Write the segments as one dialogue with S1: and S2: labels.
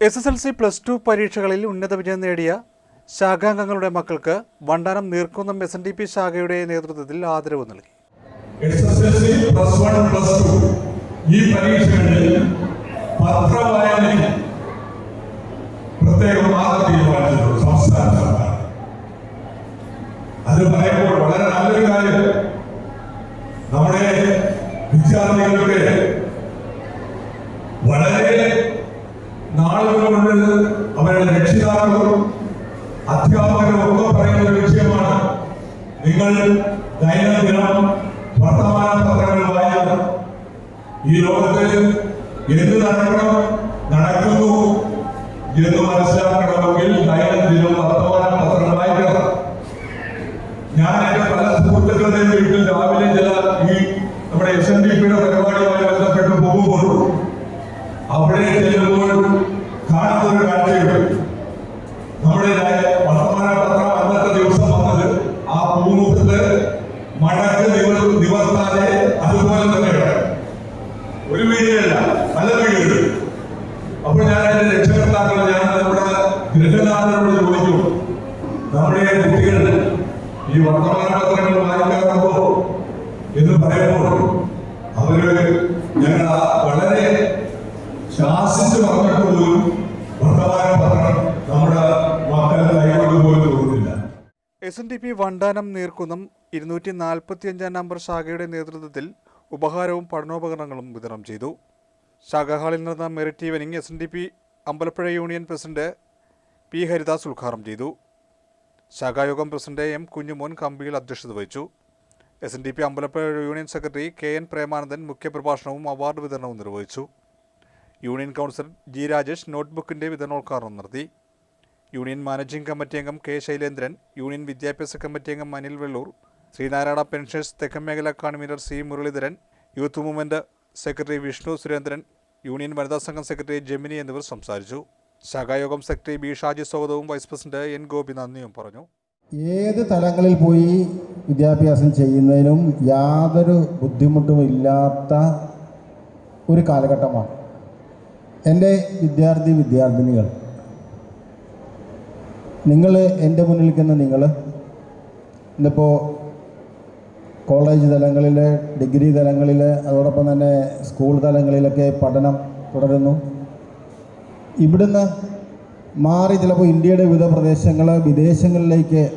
S1: S S L C plus two പരീക്ഷകളിൽ ഉന്നത വിജയം നേടിയ ശാഖാംഗങ്ങളുടെ മക്കൾക്ക് Vandanam Neerkunnam S N D P ശാഖയുടെ നേതൃത്വത്തിൽ ആദരവ് നൽകി.
S2: പ്ലസ് പ്ലസ് ഈ വളരെ നമ്മുടെ വിദ്യാർത്ഥികൾക്ക് വളരെ നാളുകൾ അവരുടെ രക്ഷിതാക്കളും അധ്യാപകരും ഒക്കെ പറയുന്ന ഒരു വിഷയമാണ്. നിങ്ങൾ ദൈനംദിനം വർത്തമാന പത്രങ്ങൾ വായിക്കണം ഈ ലോകത്ത് എന്ത് നടക്കണം നടക്കുന്നു എന്ന് മനസ്സിലാക്കണമെങ്കിൽ ദൈനംദിനം വർത്തമാന വായിക്കണം. ഞാൻ എന്റെ പല സുഹൃത്തുക്കളുടെയും വീട്ടിൽ രാവിലെ ചില ഈ നമ്മുടെ എസ് എൻ ഡി പിയുടെ പരിപാടിയുമായി ബന്ധപ്പെട്ട് പോകുമ്പോൾ അവിടെ ചെല്ലുമ്പോൾ കാണുന്ന ഒരു കാഴ്ചയുണ്ട് നമ്മുടെ രാ- വർത്തമാന പത്രം അന്നത്തെ ദിവസം വന്നത് ആ പൂമുഖത്ത് മടക്ക് നിവർ നിവർത്താതെ അതുപോലെ തന്നെയാണ് ഒരു വീഡിയോയല്ല പല വീഡിയോകൾ അപ്പോൾ ഞാൻ എന്റെ രക്ഷകർത്താക്കൾ ഞാൻ നമ്മുടെ ഗൃഹനാഥനോട് ചോദിച്ചു നമ്മുടെ കുട്ടികൾ ഈ വർത്തമാന പത്രങ്ങൾ വായിക്കാറുണ്ടോ എന്ന് പറയുമ്പോൾ അവർ ഞങ്ങൾ വളരെ ശാസിച്ച് പറഞ്ഞിട്ട് പോലും വർത്തമാന പത്രം നമ്മുടെ മക്കൾ കൈകൊണ്ട് തോന്നുന്നില്ല
S1: S N D P Vandanam Neerkunnam ഇരുന്നൂറ്റി നാൽപ്പത്തിയഞ്ചാം നമ്പർ ശാഖയുടെ നേതൃത്വത്തിൽ ഉപഹാരവും പഠനോപകരണങ്ങളും വിതരണം ചെയ്തു. ശാഖാ ഹാളിൽ നടന്ന merit evening S N D P Ambalappuzha union president P Haridas ഉദ്ഘാടനം ചെയ്തു. ശാഖായോഗം പ്രസിഡന്റ് എം കുഞ്ഞുമോൻ കമ്പിയിൽ അധ്യക്ഷത വഹിച്ചു. S N D P Ambalappuzha union secretary K N Premanandan മുഖ്യപ്രഭാഷണവും award വിതരണവും നിർവഹിച്ചു. യൂണിയൻ കൗൺസിലർ ജി രാജേഷ് നോട്ട്ബുക്കിന്റെ വിതരണോദ്ഘാടനം നടത്തി. യൂണിയൻ മാനേജിംഗ് കമ്മിറ്റി അംഗം കെ ശൈലേന്ദ്രൻ യൂണിയൻ വിദ്യാഭ്യാസ കമ്മിറ്റി അംഗം അനിൽ വെള്ളൂർ ശ്രീനാരായണ പെൻഷൻസ് തെക്കൻ മേഖല convener C Muralidharan youth movement secretary Vishnu Surendran union വനിതാ സംഘം സെക്രട്ടറി ജെമിനി എന്നിവർ സംസാരിച്ചു. ശാഖായോഗം സെക്രട്ടറി ബി ഷാജി സ്വാഗതവും വൈസ് പ്രസിഡന്റ് എൻ ഗോപി നന്ദിയും പറഞ്ഞു.
S3: ഏത് തലങ്ങളിൽ പോയി വിദ്യാഭ്യാസം ചെയ്യുന്നതിനും യാതൊരു ബുദ്ധിമുട്ടും ഇല്ലാത്ത ഒരു കാലഘട്ടമാണ്. എന്റെ വിദ്യാർത്ഥി വിദ്യാർത്ഥിനികൾ നിങ്ങൾ എന്റെ മുന്നിൽ നിൽക്കുന്ന നിങ്ങൾ ഇന്നിപ്പോൾ കോളേജ് തലങ്ങളിൽ ഡിഗ്രി തലങ്ങളിൽ അതോടൊപ്പം തന്നെ സ്കൂൾ തലങ്ങളിലൊക്കെ പഠനം തുടരുന്നു. ഇവിടുന്ന് മാറി ചിലപ്പോൾ ഇന്ത്യയുടെ വിവിധ പ്രദേശങ്ങൾ വിദേശങ്ങളിലേക്ക്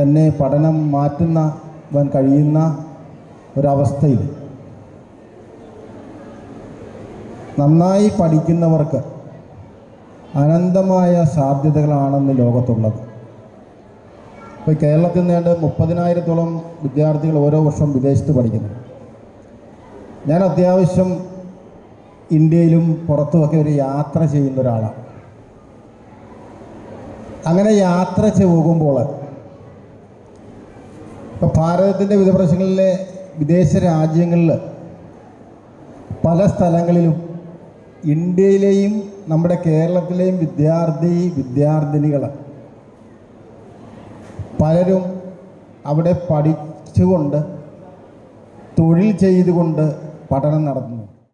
S3: തന്നെ പഠനം മാറ്റുന്ന വൻ കഴിയുന്ന ഒരവസ്ഥയിൽ നന്നായി പഠിക്കുന്നവർക്ക് അനന്തമായ സാധ്യതകളാണെന്ന് ലോകത്തുള്ളത്. ഇപ്പോൾ കേരളത്തിൽ നിന്ന് മുപ്പതിനായിരത്തോളം വിദ്യാർത്ഥികൾ ഓരോ വർഷം വിദേശത്ത് പഠിക്കുന്നു. ഞാൻ അത്യാവശ്യം ഇന്ത്യയിലും പുറത്തുമൊക്കെ ഒരു യാത്ര ചെയ്യുന്ന ഒരാളാണ്. അങ്ങനെ യാത്ര പോകുമ്പോൾ ഇപ്പോൾ ഭാരതത്തിന്റെ വിവിധ പ്രദേശങ്ങളിലെ വിദേശ രാജ്യങ്ങളിൽ പല സ്ഥലങ്ങളിലും ഇന്ത്യയിലെയും നമ്മുടെ കേരളത്തിലെയും വിദ്യാർത്ഥി വിദ്യാർത്ഥിനികൾ പലരും അവിടെ പഠിച്ചുകൊണ്ട് തൊഴിൽ ചെയ്തുകൊണ്ട് പഠനം നടത്തുന്നു.